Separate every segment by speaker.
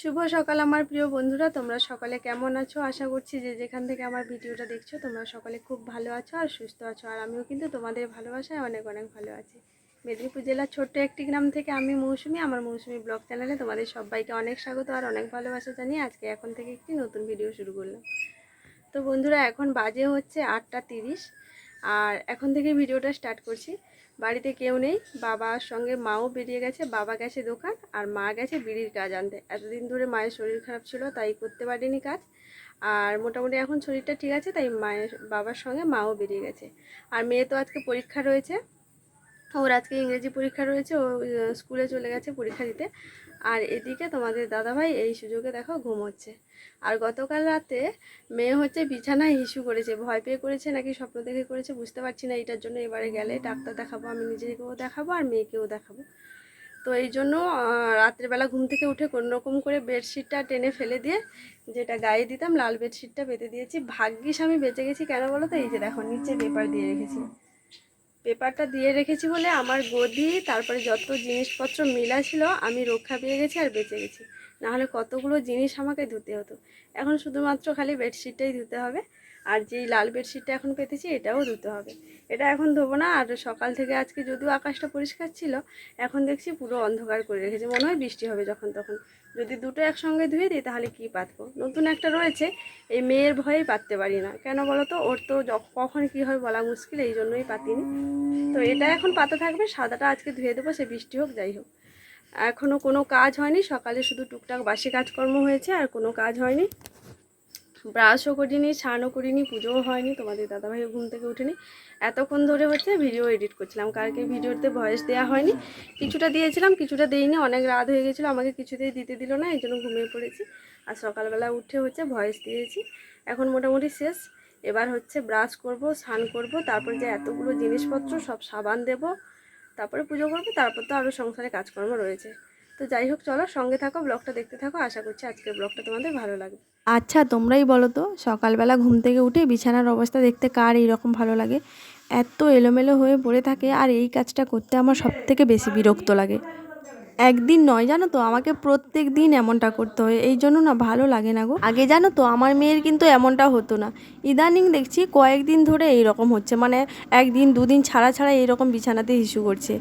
Speaker 1: শুভ সকাল আমার প্রিয় বন্ধুরা, তোমরা সকলে কেমন আছো? আশা করছি যে যেখান থেকে আমার ভিডিওটা দেখছ, তোমরা সকলে খুব ভালো আছো আর সুস্থ আছো। আর আমিও কিন্তু তোমাদের ভালোবাসায় অনেক অনেক ভালো আছি। মেদিনীপুর জেলার ছোট্ট একটি গ্রাম থেকে আমি মৌসুমি, আমার মৌসুমি ব্লগ চ্যানেলে তোমাদের সবাইকে অনেক স্বাগত আর অনেক ভালোবাসা জানিয়ে আজকে এখন থেকে একটি নতুন ভিডিও শুরু করলাম। তো বন্ধুরা, এখন বাজে হচ্ছে আটটা তিরিশ, আর এখন থেকে ভিডিওটা স্টার্ট করছি। বাড়িতে কেউ নেই, বাবার সঙ্গে মাও বেরিয়ে গেছে, বাবা গেছে দোকান আর মা গেছে বিড়ির কাজ আনতে। এতদিন ধরে মায়ের শরীর খারাপ ছিল, তাই করতে পারিনি কাজ। আর মোটামুটি এখন শরীরটা ঠিক আছে, তাই মায়ের, বাবার সঙ্গে মাও বেরিয়ে গেছে। আর মেয়ে তো আজকে পরীক্ষা রয়েছে। ওর আজকে ইংরেজি পরীক্ষা রয়েছে, ও স্কুলে চলে গেছে পরীক্ষা দিতে। আর এদিকে তোমাদের দাদাভাই এই সুযোগে দেখো ঘুমোচ্ছে। আর গতকাল রাতে মেয়ে হচ্ছে বিছানায় হিসু করেছে, ভয় পেয়ে করেছে নাকি স্বপ্ন দেখে করেছে বুঝতে পারছি না, এটার জন্য এবারে গেলে ডাক্তার দেখাবো, আমি নিজেকেও দেখাবো আর মেয়েকেও দেখাবো। তো এই জন্য রাত্রেবেলা ঘুম থেকে উঠে কোনো রকম করে বেডশিটটা টেনে ফেলে দিয়ে যেটা গায়ে দিতাম, লাল বেডশিটটা পেতে দিয়েছি। ভাগ্যিস আমি বেঁচে গেছি, কেন বলো তো? এই যে দেখো, নিচে পেপার দিয়ে রেখেছি। পেপারটা দিয়ে রেখেছি বলে আমার গদি, তারপরে যত জিনিসপত্র মিলা ছিল আমি রক্ষা পেয়ে গেছি আর বেঁচে গেছি। নাহলে কতগুলো জিনিস আমাকে ধুতে হতো। এখন শুধুমাত্র খালি বেডশিটটাই ধুতে হবে। আর যেই লাল বেডশিটটা এখন পেতেছি এটাও ধুতে হবে। এটা এখন ধোবো না, আর সকাল থেকে আজকে যদিও আকাশটা পরিষ্কার ছিল, এখন দেখছি পুরো অন্ধকার করে রেখেছে। মনে হয় বৃষ্টি হবে যখন তখন। যদি দুটো একসঙ্গে ধুয়ে দিই তাহলে কি পাতবো? নতুন একটা রয়েছে, এই মেয়ের ভয়েই পাততে পারি না। কেন বলো তো? ওর তো কখন কি হয় বলা মুশকিল, এই জন্যই পাতিনি। তো এটা এখন পাতা থাকবে, সাদাটা আজকে ধুয়ে দেবো, সে বৃষ্টি হোক, যাই হোক। এখনও কোনো কাজ হয়নি, সকালে শুধু টুকটাক বাসি কাজকর্ম হয়েছে, আর কোনো কাজ হয়নি। ব্রাশও করিনি স্নানও করিনি পুজোও হয়নি, তোমাদের দাদাভাই ঘুম থেকে উঠেনি এতক্ষণ ধরে হচ্ছে ভিডিও এডিট করছিলাম, কালকে ভিডিওতে ভয়েস দেওয়া হয়নি। কিছুটা দিয়েছিলাম, কিছুটা দিইনি, অনেক রাত হয়ে গেছিল, আমাকে কিছুতেই দিতে দিল না, এই জন্য ঘুমিয়ে পড়েছি। আর সকালবেলা উঠে হচ্ছে ভয়েস দিয়েছি। এখন মোটামুটি শেষ। এবার হচ্ছে ব্রাশ করব, স্নান করব, তারপর যে এতগুলো জিনিসপত্র সব সাবান দেব, তারপরে পুজো করব, তারপর তো আরও সংসারে কাজকর্ম রয়েছে। তো যাই হোক, চলো সঙ্গে থাকো ব্লগটা দেখতে থাকো। আশা করছি আজকের ব্লগটা তোমাদের ভালো লাগবে।
Speaker 2: আচ্ছা তোমরাই বলো তো, সকালবেলা ঘুম থেকে উঠে বিছানার অবস্থা দেখতে কার এইরকম ভালো লাগে? এত এলোমেলো হয়ে পড়ে থাকে, আর এই কাজটা করতে আমার সব থেকে বেশি বিরক্ত লাগে। একদিন নয়, জানো তো? আমাকে প্রত্যেক দিন এমনটা করতে হয়। এই জন্য না ভালো লাগে না গো। আগে জানো তো, আমার মেয়ের কিন্তু এমনটা হতো না। ইদানিং দেখছি কয়েকদিন ধরে এই রকম হচ্ছে। মানে একদিন, দুদিন ছাড়া ছাড়া এইরকম বিছানাতে হিসু করছে।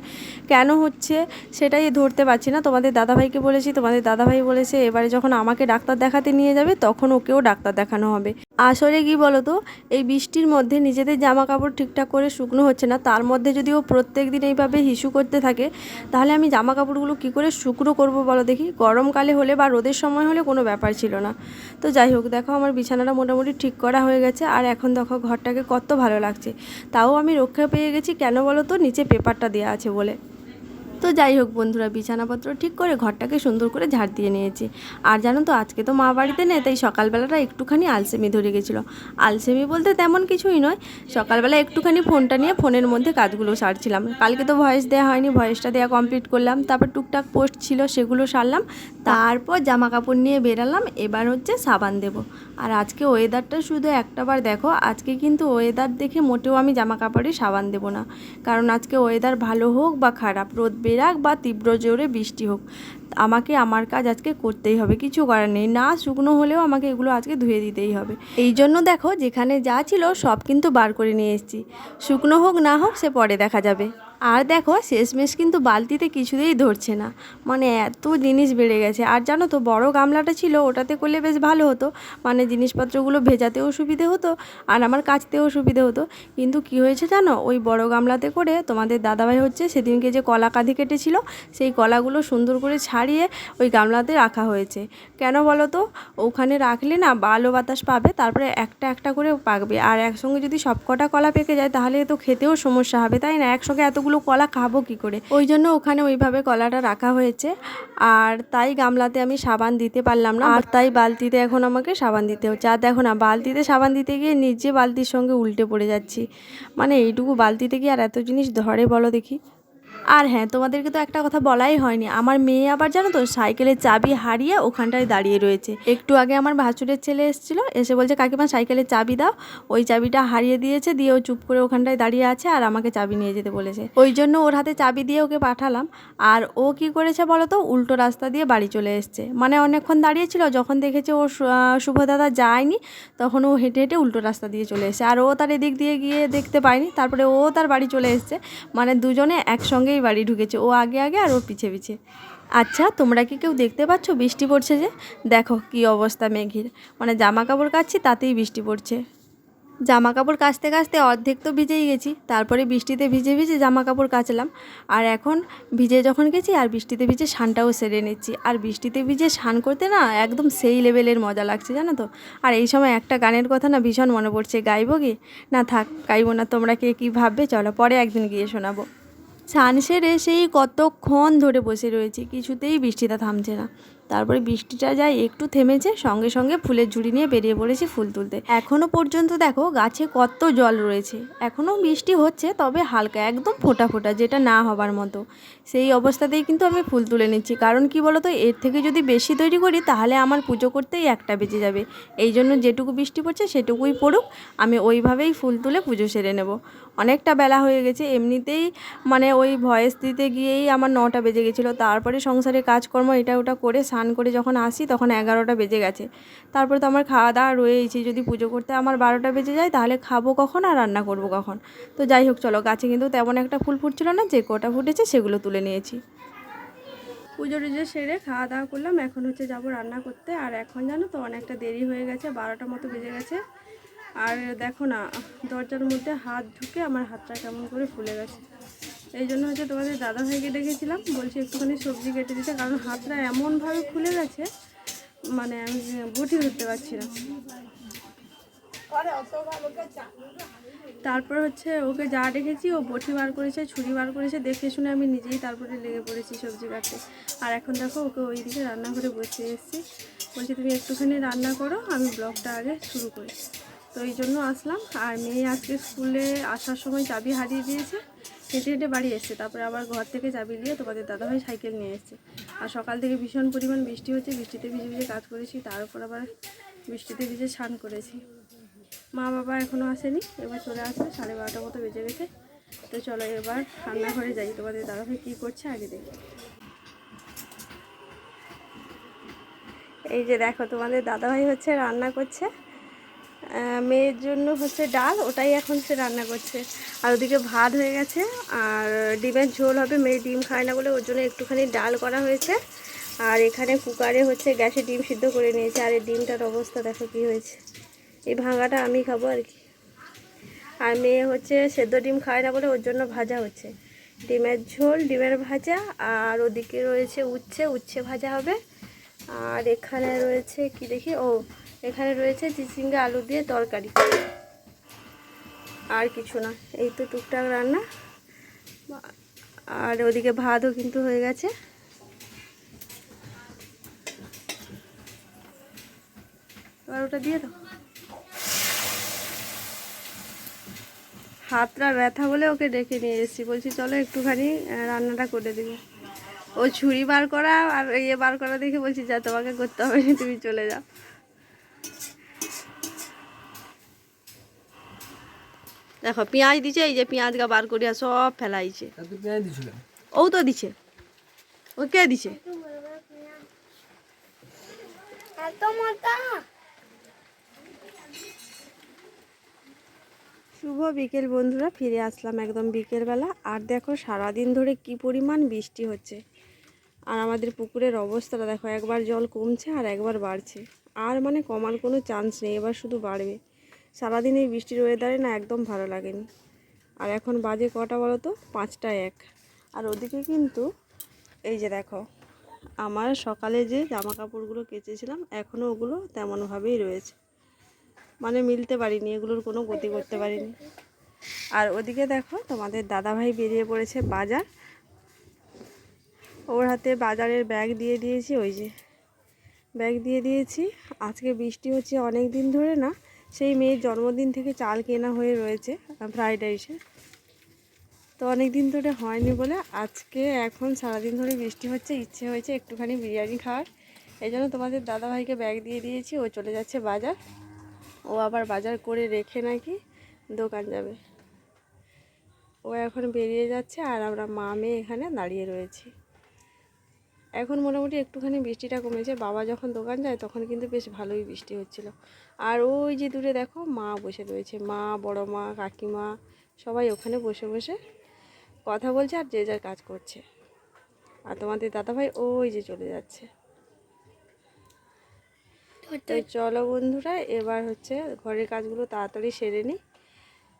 Speaker 2: কেন হচ্ছে? সেটাই ধরতে পারছি না। তোমাদের দাদাভাইকে বলেছি, তোমাদের দাদাভাই বলেছে, এবারে যখন আমাকে ডাক্তার দেখাতে নিয়ে যাবে, তখন ওকেও ডাক্তার দেখানো হবে। আসলে কি বলো তো এই বৃষ্টির মধ্যে নিজেদের জামা কাপড় ঠিকঠাক করে শুকনো হচ্ছে না। তার মধ্যে যদি ও প্রত্যেক দিন এইভাবে হিসু করতে থাকে, তাহলে আমি জামা কাপড়গুলো কী করে শুকনো করব বলো দেখি? গরমকালে হলে বা রোদের সময় হলে কোনো ব্যাপার ছিল না। তো যাই হোক, দেখো আমার বিছানাটা মোটামুটি ঠিক করা হয়ে গেছে। আর এখন দেখো ঘরটাকে কত ভালো লাগছে। তাও আমি রক্ষা পেয়ে গেছি। কেন বলো তো নিচে পেপারটা দেওয়া আছে বলে। তো যাই হোক বন্ধুরা, বিছানাপত্র ঠিক করে ঘরটাকে সুন্দর করে ঝাড় দিয়ে নিয়েছি। আর জানো তো, আজকে তো মা বাড়িতে নেই, তাই সকালবেলাটা একটুখানি আলসেমি ধরে গেছিল। আলসেমি বলতে তেমন কিছুই নয়, সকালবেলা একটুখানি ফোনটা নিয়ে ফোনের মধ্যে কাজগুলো সারছিলাম। কালকে তো ভয়েস দেওয়া হয়নি, ভয়েসটা দেওয়া কমপ্লিট করলাম, তারপর টুকটাক পোস্ট ছিল, সেগুলো সারলাম, তারপর জামা কাপড় নিয়ে বেরালাম, এবার হচ্ছে সাবান দেব। আর আজকে ওয়েদারটা শুধু একটাবার দেখো, আজকে কিন্তু ওয়েদার দেখে মোটেও আমি জামা কাপড়ে সাবান দেবো না। কারণ আজকে ওয়েদার ভালো হোক বা খারাপ, রোদ বেরাক বা তীব্র জোরে বৃষ্টি হোক, আমাকে আমার কাজ আজকে করতেই হবে, কিছু করার নেই। না শুকনো হলেও আমাকে এগুলো আজকে ধুয়ে দিতেই হবে। এই জন্য দেখো, যেখানে যা ছিল সব কিন্তু বার করে নিয়ে এসেছি। শুকনো হোক না হোক, সে পরে দেখা যাবে। আর দেখো, শেষমেশ কিন্তু বালতিতে কিছুতেই ধরছে না। মানে এত জিনিস বেড়ে গেছে। আর জানো তো, বড় গামলাটা ছিল, ওটাতে করলে বেশ ভালো হতো। মানে জিনিসপত্রগুলো ভেজাতেও সুবিধে হতো, আর আমার কাচতেও সুবিধে হতো। কিন্তু কি হয়েছে জানো, ওই বড় গামলাতে করে তোমাদের দাদাভাই হচ্ছে, সেদিনকে যে কলা কাঁধি কেটেছিল, সেই কলাগুলো সুন্দর করে ছাড়িয়ে ওই গামলাতে রাখা হয়েছে। কেন বলো তো, ওখানে রাখলে না বালো বাতাস পাবে, তারপরে একটা একটা করে পাকবে। আর একসঙ্গে যদি সব কটা কলা পেকে যায়, তাহলে তো খেতেও সমস্যা হবে, তাই না? একসঙ্গে এতগুলো কলা খাব কি করে? ওই জন্য ওখানে ওইভাবে কলাটা রাখা হয়েছে। আর তাই গামলাতে আমি সাবান দিতে পারলাম না। আর তাই বালতিতে এখন আমাকে সাবান দিতে হচ্ছে। আর দেখো না, বালতিতে সাবান দিতে গিয়ে নিজে বালতির সঙ্গে উল্টে পড়ে যাচ্ছি। মানে এইটুকু বালতিতে গিয়ে আর এত জিনিস ধরে বলো দেখি। আর হ্যাঁ তোমাদেরকে তো একটা কথা বলাই হয়নি। আমার মেয়ে আবার জানো তো সাইকেলের চাবি হারিয়ে ওখানটায় দাঁড়িয়ে রয়েছে। একটু আগে আমার ভাসুরের ছেলে এসেছিল এসে বলছে কাকিমা সাইকেলের চাবি দাও। ওই চাবিটা হারিয়ে দিয়েছে দিয়ে ও চুপ করে ওখানটায় দাঁড়িয়ে আছে আর আমাকে চাবি নিয়ে যেতে বলেছে। ওই জন্য ওর হাতে চাবি দিয়ে ওকে পাঠালাম। আর ও কি করেছে বলো তো উল্টো রাস্তা দিয়ে বাড়ি চলে এসছে। মানে অনেকক্ষণ দাঁড়িয়েছিল যখন দেখেছে ও শু- আহ, শুভ দাদা যায়নি তখন ও হেঁটে হেঁটে উল্টো রাস্তা দিয়ে চলে এসেছে। আর ও তার এদিক দিয়ে গিয়ে দেখতে পায়নি তারপরে ও তার বাড়ি চলে এসছে। মানে দুজনে একসঙ্গেই বাড়ি ঢুকেছে। ও আগে আগে আর ও পিছে পিছে। আচ্ছা তোমরা কি কেউ দেখতে পাচ্ছ বৃষ্টি পড়ছে যে? দেখো কি অবস্থা মেঘের। মানে জামা কাপড় কাচ্ছি, তাতেই বৃষ্টি পড়ছে। জামা কাপড় কাচতে কাচতে অর্ধেক তো ভিজেই গেছি। তারপরে বৃষ্টিতে ভিজে ভিজে জামা কাপড় কাচলাম। আর এখন ভিজে যখন গেছি, আর বৃষ্টিতে ভিজে স্নানটাও সেরে নিচ্ছি। আর বৃষ্টিতে ভিজে স্নান করতে না একদম সেই লেভেলের মজা লাগছে, জানো তো? আর এই সময় একটা গানের কথা না ভীষণ মনে পড়ছে, গাইবো কি? না থাক, গাইবো না, তোমরা কে কী ভাববে? চলো পরে একদিন গিয়ে শোনাবো। স্নান সেরে সেই কতক্ষণ ধরে বসে রয়েছি কিছুতেই বৃষ্টিটা থামছে না। তারপরে বৃষ্টিটা যায়, একটু থেমেছে, সঙ্গে সঙ্গে ফুলের ঝুড়ি নিয়ে বেরিয়ে পড়েছি ফুল তুলতে। এখনও পর্যন্ত দেখো গাছে কত জল রয়েছে। এখনও বৃষ্টি হচ্ছে, তবে হালকা একদম ফোটা ফোটা, যেটা না হবার মতো। সেই অবস্থাতেই কিন্তু আমি ফুল তুলে নিচ্ছি। কারণ কি বলতো, এর থেকে যদি বেশি তৈরি করি, তাহলে আমার পুজো করতেই একটা বেজে যাবে। এই জন্য যেটুকু বৃষ্টি পড়ছে, সেটুকুই পড়ুক, আমি ওইভাবেই ফুল তুলে পুজো সেরে নেব। অনেকটা বেলা হয়ে গেছে, এমনিতেই মানে ওই ভয়েস দিতে গিয়েই আমার নটা বেজে গেছিল। তারপরে সংসারে কাজকর্ম এটা ওটা করে স্নান করে যখন আসি তখন এগারোটা বেজে গেছে। তারপরে তো আমার খাওয়া দাওয়া রয়েইছে, যদি পুজো করতে আমার বারোটা বেজে যায় তাহলে খাব কখন আর রান্না করব কখন? তো যাই হোক, চলো গাছে কিন্তু তেমন একটা ফুল ফুটছিল না, যে কটা ফুটেছে সেগুলো তুলে নিয়েছি।
Speaker 1: পুজো টুজো সেরে খাওয়া দাওয়া করলাম, এখন হচ্ছে যাব রান্না করতে। আর এখন জানো তো অনেকটা দেরি হয়ে গেছে বারোটার মতো বেজে গেছে। আর দেখো না, দরজার মধ্যে হাত ঢুকে আমার হাতটা কেমন করে ফুলে গেছে। এই জন্য হচ্ছে তোমাদের দাদা ভাইকে ডেকেছিলাম, বলছি একটুখানি সবজি কেটে দিতে, কারণ হাতটা এমনভাবে খুলে গেছে মানে আমি বটি ধরতে পারছি না। তারপর হচ্ছে ওকে যা দেখেছি ও বটি বার করেছে, ছুরি বার করেছে, দেখে শুনে আমি নিজেই তারপরে লেগে পড়েছি সবজি কাটতে। আর এখন দেখো ওকে ওইদিকে রান্নাঘরে বসে এসেছি। বলছি, তুমি একটুখানি রান্না করো, আমি ব্লগটা আগে শুরু করি। তো এই জন্য আসলাম। আর মেয়ে আজকে স্কুলে আসার সময় চাবি হারিয়ে দিয়েছে। হেঁটে হেঁটে বাড়ি এসছে। তারপরে আবার ঘর থেকে চাবি দিয়ে তোমাদের দাদাভাই সাইকেল নিয়ে এসছে। আর সকাল থেকে ভীষণ পরিমাণ বৃষ্টি হচ্ছে, বৃষ্টিতে ভিজে ভিজে কাজ করেছি, তার উপর আবার বৃষ্টিতে ভিজে স্নান করেছি। মা বাবা এখনও আসেনি, এবার চলে আসবে সাড়ে বারোটা মতো বেজে গেছে। তো চলো এবার রান্নাঘরে যাই, তোমাদের দাদাভাই কী করছে আগে দেখি। এই যে দেখো, তোমাদের দাদাভাই হচ্ছে রান্না করছে। মেয়ের জন্য হচ্ছে ডাল, ওটাই এখন সে রান্না করছে। আর ওদিকে ভাত হয়ে গেছে, আর ডিমের ঝোল হবে, মেয়ে ডিম খায় না বলে ওর জন্য একটুখানি ডাল করা হয়েছে। আর এখানে কুকারে হচ্ছে গ্যাসে ডিম সিদ্ধ করে নিয়েছে, আর এই ডিমটার অবস্থা দেখো কী হয়েছে। এই ভাঙাটা আমি খাব আর কি। আর মেয়ে হচ্ছে সেদ্ধ ডিম খায় না বলে ওর জন্য ভাজা হচ্ছে। ডিমের ঝোল, ডিমের ভাজা, আর ওদিকে রয়েছে উচ্ছে উচ্ছে ভাজা হবে। আর এখানে রয়েছে কি দেখি? ও এখানে রয়েছে চিচিঙ্গা আলু দিয়ে তরকারি। আর কিছু না, এই তো টুকটাক রান্না। আর ওদিকে ভাতও কিন্তু হয়ে গেছে। এবার ওটা দিয়ে দাও। হাতটা ব্যথা বলে ওকে ডেকে নিয়ে এসেছি। বলছি, চলো একটুখানি রান্নাটা করে দিবে। ও ছুরি বার করা আর ইয়ে বার করা দেখে বলছি, যা, তোমাকে করতে হবে, তুমি চলে যাও। দেখো পেঁয়াজ দিছে এই যে পেঁয়াজ গা বার করিয়া সব ফেলাইছে। ও তো দিছে। ও কে দিছে? শুভ বিকেল বন্ধুরা। ফিরে আসলাম একদম বিকেলবেলা। আর দেখো সারাদিন ধরে কি পরিমাণ বৃষ্টি হচ্ছে। আর আমাদের পুকুরের অবস্থাটা দেখো একবার জল কমছে আর একবার বাড়ছে। আর মানে কমার কোনো চান্স নেই, এবার শুধু বাড়বে। সারাদিন এই বৃষ্টির ওয়েদারে না একদম ভালো লাগেনি। আর এখন বাজে কটা বলো তো পাঁচটা এক। আর ওদিকে কিন্তু এই যে দেখো, আমার সকালে যে জামা কাপড়গুলো কেচেছিলাম এখনও ওগুলো তেমনভাবেই রয়েছে। মানে মিলতে পারিনি, এগুলোর কোনো গতি করতে পারিনি। আর ওদিকে দেখো, তোমাদের দাদাভাই বেরিয়ে পড়েছে বাজার। ওর হাতে বাজারের ব্যাগ দিয়ে দিয়েছি, ওই যে। ব্যাগ দিয়ে দিয়েছি। আজকে বৃষ্টি হচ্ছে অনেক দিন ধরে না, সেই মেয়ের জন্মদিন থেকে চাল কেনা হয়ে রয়েছে, ফ্রাইড রাইসে। তো অনেক দিন ধরে হয়নি বলে আজকে এখন সারাদিন ধরে বৃষ্টি হচ্ছে, ইচ্ছে হয়েছে একটুখানি বিরিয়ানি খাওয়ার। এই জন্য তোমাদের দাদাভাইকে ব্যাগ দিয়ে দিয়েছি, ও চলে যাচ্ছে বাজার। ও আবার বাজার করে রেখে নাকি দোকান যাবে। ও এখন বেরিয়ে যাচ্ছে আর আমরা মা মেয়ে এখানে দাঁড়িয়ে রয়েছি। এখন মোটামুটি একটুখানি বৃষ্টিটা কমেছে বাবা যখন দোকান যায় তখন কিন্তু বেশ ভালোই বৃষ্টি হচ্ছিল। আর ওই যে দূরে দেখো মা বসে রয়েছে মা বড় মা কাকিমা সবাই ওখানে বসে বসে কথা বলছে আর যে যার কাজ করছে। আর তোমাদের দাদাভাই ওই যে চলে যাচ্ছে। তো চলো বন্ধুরা এবার হচ্ছে ঘরের কাজগুলো তাড়াতাড়ি সেরে নিই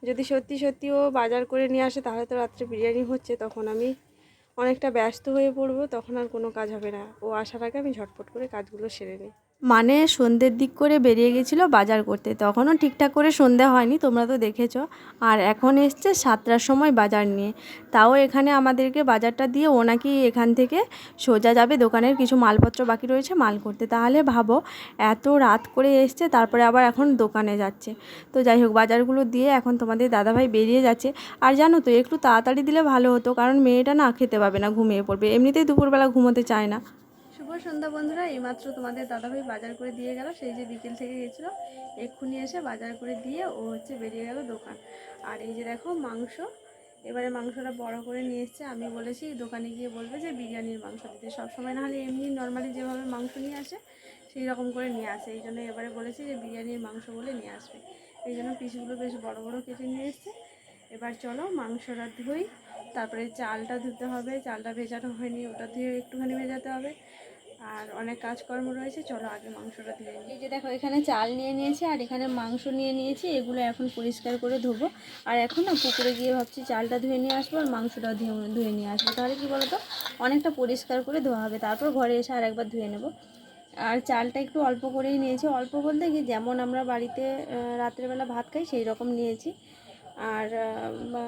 Speaker 1: যদি সত্যি সত্যি ও বাজার করে নিয়ে আসে তাহলে তো রাত্রে বিরিয়ানি হচ্ছে তখন আমি অনেকটা ব্যস্ত হয়ে পড়ব, তখন আর কোনো কাজ হবে না। ও আসার আগে আমি ঝটপট করে কাজগুলো সেরে নিই।
Speaker 2: মানে সন্ধ্যের দিক করে বেরিয়ে গেছিল বাজার করতে। তখনও ঠিকঠাক করে সন্ধে হয়নি, তোমরা তো দেখেছ। আর এখন এসছে সাতটার সময় বাজার নিয়ে। তাও এখানে আমাদেরকে বাজারটা দিয়ে ও নাকি এখান থেকে সোজা যাবে, দোকানের কিছু মালপত্র বাকি রয়েছে মাল করতে। তাহলে ভাবো, এত রাত করে এসছে, তারপরে আবার এখন দোকানে যাচ্ছে। তো যাই হোক, বাজারগুলো দিয়ে এখন তোমাদের দাদাভাই বেরিয়ে যাচ্ছে। আর জানো তো, একটু তাড়াতাড়ি দিলে ভালো হতো, কারণ মেয়েটা না খেতে পাবে না, ঘুমিয়ে পড়বে। এমনিতেই দুপুরবেলা ঘুমোতে চায় না।
Speaker 1: শুভ সন্ধ্যা বন্ধুরা, এইমাত্র তোমাদের দাদাভাই বাজার করে দিয়ে গেল, সেই যে বিকেল থেকে গেছিল, এক্ষুনি এসে বাজার করে দিয়ে ও হচ্ছে বেরিয়ে গেল দোকান। আর এই যে দেখো মাংস, এবারে মাংসটা বড় করে নিয়ে এসছে, আমি বলেছি দোকানে গিয়ে বলবে যে বিরিয়ানির মাংস দিতে। সবসময় না হলে এমনি নর্মালি যেভাবে মাংস নিয়ে আসে, সেই রকম করে নিয়ে আসে। এই জন্য এবারে বলেছি যে বিরিয়ানির মাংস বলে নিয়ে আসবে। এই জন্য পিসগুলো বেশ বড় বড় কেটে নিয়ে এসছে। এবার চলো মাংসটা ধুই, তারপরে চালটা ধুতে হবে, চালটা ভেজানো হয়নি, ওটা ধুয়ে একটুখানি ভেজাতে হবে। আর অনেক কাজকর্ম রয়েছে, চলো আগে মাংসটা ধুয়ে নিই। এই যে দেখো, এখানে চাল নিয়ে নিয়েছি আর এখানে মাংস নিয়ে নিয়েছি, এগুলো এখন পরিষ্কার করে ধোবো। আর এখন না পুকুরে গিয়ে ভাবছি চালটা ধুয়ে নিয়ে আসব আর মাংসটাও ধুয়ে ধুয়ে নিয়ে আসব। তাহলে কি বলতো, অনেকটা পরিষ্কার করে ধোয়া হবে। তারপর ঘরে এসে আর একবার ধুয়ে নেব। আর চালটা একটু অল্প করেই নিয়েছি। অল্প বলতে কি, যেমন আমরা বাড়িতে রাত্রেবেলা ভাত খাই, সেই রকম নিয়েছি। আর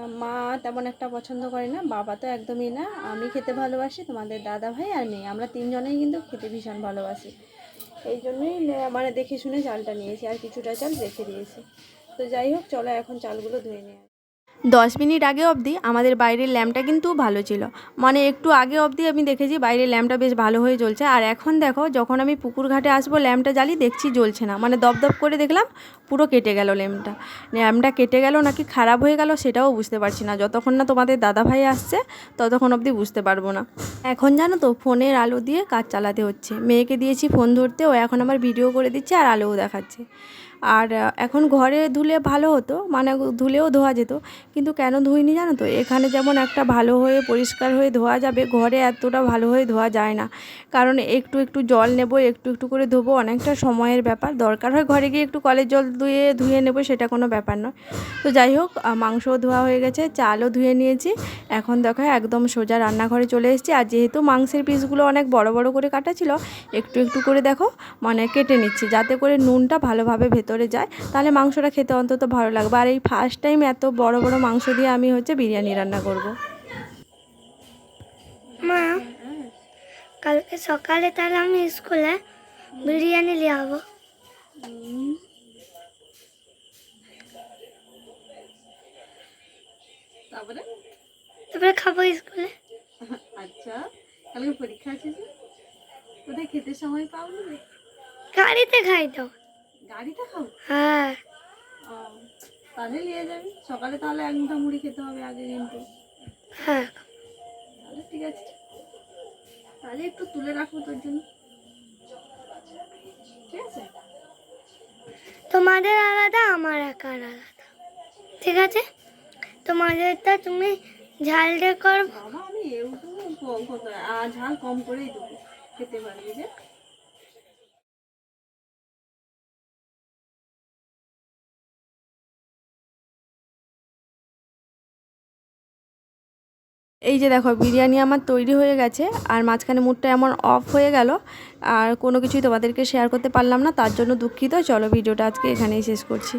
Speaker 1: মা- তেমন একটা পছন্দ করে না, বাবা তো একদমই না। আমি খেতে ভালোবাসি তোমাদের দাদা ভাই আর মেয়ে। আমরা তিনজনেই কিন্তু খেতে ভীষণ ভালোবাসি। এই জন্যই মানে দেখে শুনে চালটা নিয়েছি, আর কিছুটা চাল রেখে দিয়েছি। তো যাই হোক, চলো এখন চালগুলো ধুয়ে নিয়ে।
Speaker 2: দশ মিনিট আগে অবধি আমাদের বাইরের ল্যাম্পটা কিন্তু ভালো ছিল। মানে একটু আগে অবধি আমি দেখেছি বাইরের ল্যাম্পটা বেশ ভালো হয়ে জ্বলছে। আর এখন দেখো, যখন আমি পুকুর ঘাটে আসব, ল্যাম্পটা জ্বালি দেখছি জ্বলছে না। মানে দপদপ করে দেখলাম পুরো কেটে গেল ল্যাম্পটা। ল্যাম্পটা কেটে গেল, নাকি খারাপ হয়ে গেল সেটাও বুঝতে পারছি না। যতক্ষণ না তোমাদের দাদাভাই আসছে, ততক্ষণ অবধি বুঝতে পারব না। এখন জানো তো, ফোনের আলো দিয়ে কাজ চালাতে হচ্ছে। মেয়েকে দিয়েছি ফোন ধরতে, ও এখন আমার ভিডিও করে দিচ্ছে আর আলোও দেখাচ্ছে। আর, এখন ঘরে ধুলে ভালো হতো মানে ধুলেও ধোয়া যেত। কিন্তু কেন ধুইনি জানো তো? এখানে যেমন একটা ভালো হয়ে পরিষ্কার হয়ে ধোয়া যাবে, ঘরে এতটা ভালো হয়ে ধোয়া যায় না। কারণ একটু একটু জল নেব, একটু একটু করে ধোবো অনেকটা সময়ের ব্যাপার। দরকার হয় ঘরে গিয়ে একটু কলের জল ধুয়ে ধুয়ে নেব সেটা কোনো ব্যাপার নয়। তো যাই হোক মাংসও ধোয়া হয়ে গেছে, চালও ধুয়ে নিয়েছি। এখন দেখো একদম সোজা রান্নাঘরে চলে এসেছি। আর যেহেতু মাংসের পিসগুলো অনেক বড় বড় করে কাটা ছিল, একটু একটু করে দেখো মানে কেটে নিচ্ছি যাতে করে নুনটা ভালোভাবে ভেতরে যায়। তাহলে মাংসটা খেতে অন্তত ভালো লাগবে। আর এই ফার্স্ট টাইম এত বড় বড় মাংস দিয়ে আমি হচ্ছে বিরিয়ানি রান্না করব।
Speaker 3: মা কালকে সকালে তাহলে আমি স্কুলে বিরিয়ানি নিয়ে যাব।
Speaker 1: তারপরে?
Speaker 3: তারপরে খাব স্কুলে।
Speaker 1: আচ্ছা কালকে পরীক্ষা আছে যে? কোথায় খেতে সময় পাওনি
Speaker 3: গাড়িতে খাই তো।
Speaker 1: গাড়িতে খাও?
Speaker 3: হ্যাঁ।
Speaker 1: তাহলে নিয়ে যাবি। সকালে তাহলে এক মুঠা মুড়ি খেতে হবে আগে কিন্তু।
Speaker 3: হ্যাঁ।
Speaker 1: তাহলে ঠিক আছে। তাহলে একটু তুলে রাখব তোর জন্য। ঠিক আছে?
Speaker 3: তোমাদের আলাদা আমার একার আলাদা। ঠিক আছে? তোমাদেরটা তুমি ঝাল দিয়ে করব
Speaker 1: আমি এরকম কম কত আর ঝাল কম করেই দেবো। খেতে পারবি যে?
Speaker 2: এই যে দেখো, বিরিয়ানি আমার তৈরি হয়ে গেছে, আর মাঝখানে মুডটা এমন অফ হয়ে গেল, আর কোনো কিছুই তোমাদেরকে শেয়ার করতে পারলাম না, তার জন্য দুঃখিত। চলো ভিডিওটা আজকে এখানেই শেষ করছি।